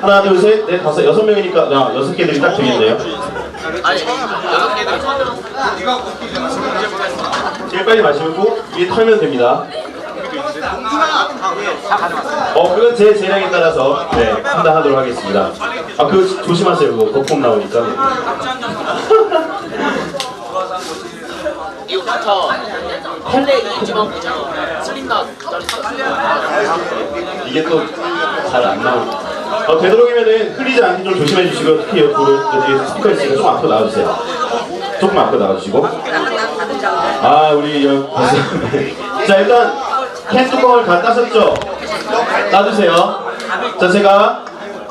하나, 둘, 셋, 넷, 다섯, 여섯 명이니까 아, 여섯 개들이 딱 되겠네요. 아니 여섯 개들이 제일 빨리 마시고 위에 털면 됩니다. 어, 그건 제 재량에 따라서 네, 판단하도록 하겠습니다. 아, 그거 조심하세요. 그거 거품 나오니까. 이거부터 헬레 이지방 있잖아 슬림나 이게 또 잘 안 나오고. 어, 되도록이면은 흘리지 않게 좀 조심해 주시고 특히 옆으로 여기 스피커 있으니까 좀 앞으로 나와주세요. 조금 앞으로 나와주시고. 아 우리 여자 일단 캔 뚜껑을 다 따셨죠? 따주세요. 자 제가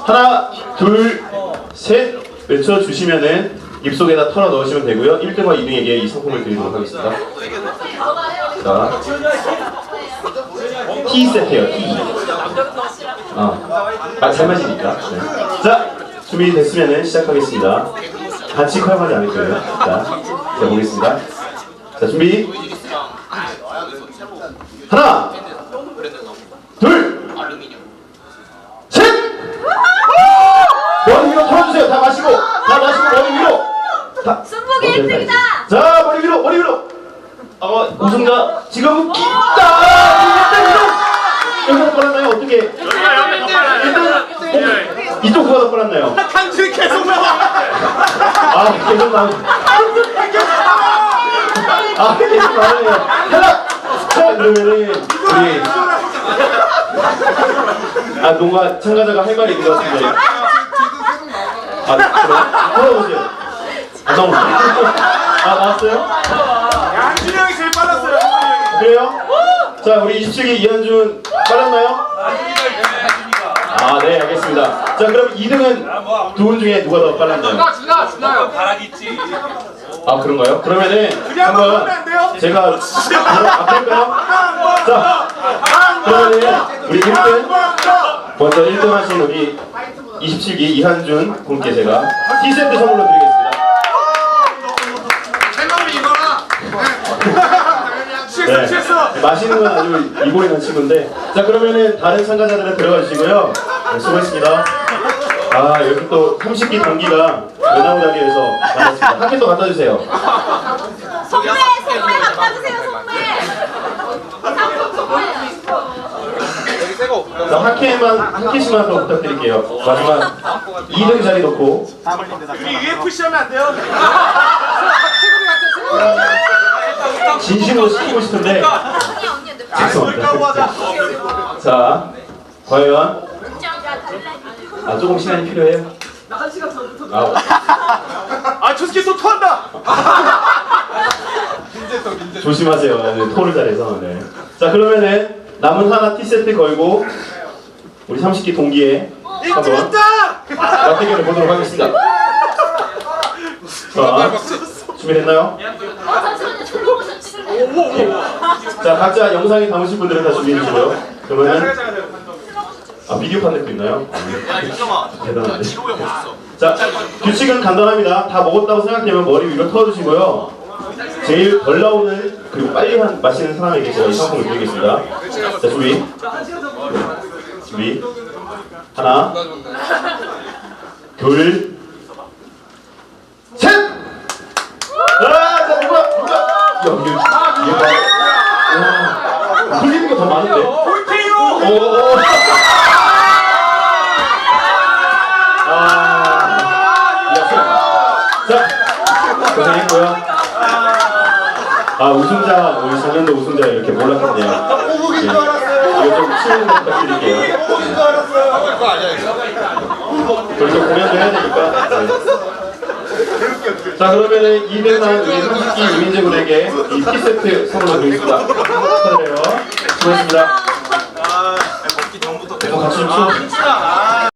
하나 둘 셋 외쳐 주시면은 입속에다 털어 넣으시면 되고요. 1등과 2등에게 이 상품을 드리도록 하겠습니다. 자. 티 세트예요, 티. 어. 아, 잘 마시니까. 네. 자, 준비됐으면 시작하겠습니다. 같이 커용하지 않을 거예요. 자, 자, 보겠습니다. 자, 준비. 하나, 둘, 셋! 머리 위로 털어주세요. 다 마시고, 다 마시고, 머리 위로. 다. 승복이 어, 됐다, 1등이다! 자, 머리 위로, 머리 위로. 어, 우승자 지금 있다. 1등, 1등. 여기서 빨랐나요? 어떻게? 일단 이쪽 누가 더 빨랐나요? 한줄 계속 나와. 아, 계속 나오. 아, 계속 나오네요. 하나. 자, 그러면은 우리 아, 뭔가 참가자가 할 말이 있는 것 같은데. 아, 그래요? 걸어보세요. 아, 너무. 아, 나왔어요? 양준이 형이 제일 빨랐어요. 그래요? 자, 우리 27기 이현준 빨랐나요? 아, 네, 알겠습니다. 자, 그럼 2등은 두 분 중에 누가 더 빨랐나요? 준아 준아요 아, 그런가요? 그러면은 한번? 제가 아, 그럴까요? 자, 그러면은 우리 1등 먼저 1등 하신 우리 27기 이한준 분께 제가 티세트 선물로 드리겠습니다. 취했어, 취했어. 네, 마시는 건 아주 이보이는 친구인데 자 그러면은 다른 참가자들은 들어가 주시고요 네, 수고했습니다 아 여기 또 30기 동기가 외나무 자리에서 만났습니다 한개더 갖다 주세요 선배! 선배 바꿔주세요 선배! 상품 선배! 자, 한 캔만 한 캔씩만 더 부탁드릴게요 마지막 2등 자리 놓고 우리 위에 푸시하면 안 돼요? 진심으로 시키고 싶은데 하자. 자 과연 아 조금 시간이 필요해요? 아, 아, 저 새끼 또 토한다. 조심하세요. 네, 토를 잘해서. 네. 자 그러면은 남은 하나 티 세트 걸고 우리 30기 동기에 한번 인증했다. 맞대결을 보도록 하겠습니다. 자 준비됐나요? 어 잠시만요 슬로모션 찍을래요 자 각자 영상에 담으신 분들은 다 준비해 주시고요. 그러면은 아 비디오 판넬도 있나요? 야 윤정아 대단한데. 지로에 멋있어 자 규칙은 간단합니다. 다 먹었다고 생각되면 머리 위로 터주시고요. 제일 덜 나오는 그리고 빨리 한, 마시는 사람에게 제가 이 상품을 드리겠습니다. 자 준비. 준비. 하나, 둘, 셋. 아, 자 누가 누가 여기 얘가 와 흘리는 게 더 많은데. 볼케이 고생했고요. 아, 우승자, 우리 작년도 우승자 이렇게 몰랐겠네요. 줄 예. 알았어요. 이거 좀 치는 거 부탁드릴게요. 꼬북인 줄 알았어요. 그리고 공연도 해야 되니까. 네. 자, 그러면은 2등한 우리 30기 이민재 군에게 이 티세트 선물로 드리겠습니다. 축하드려요. 수고했습니다. 아, 먹기 전부터 같이 좀 치워. 아,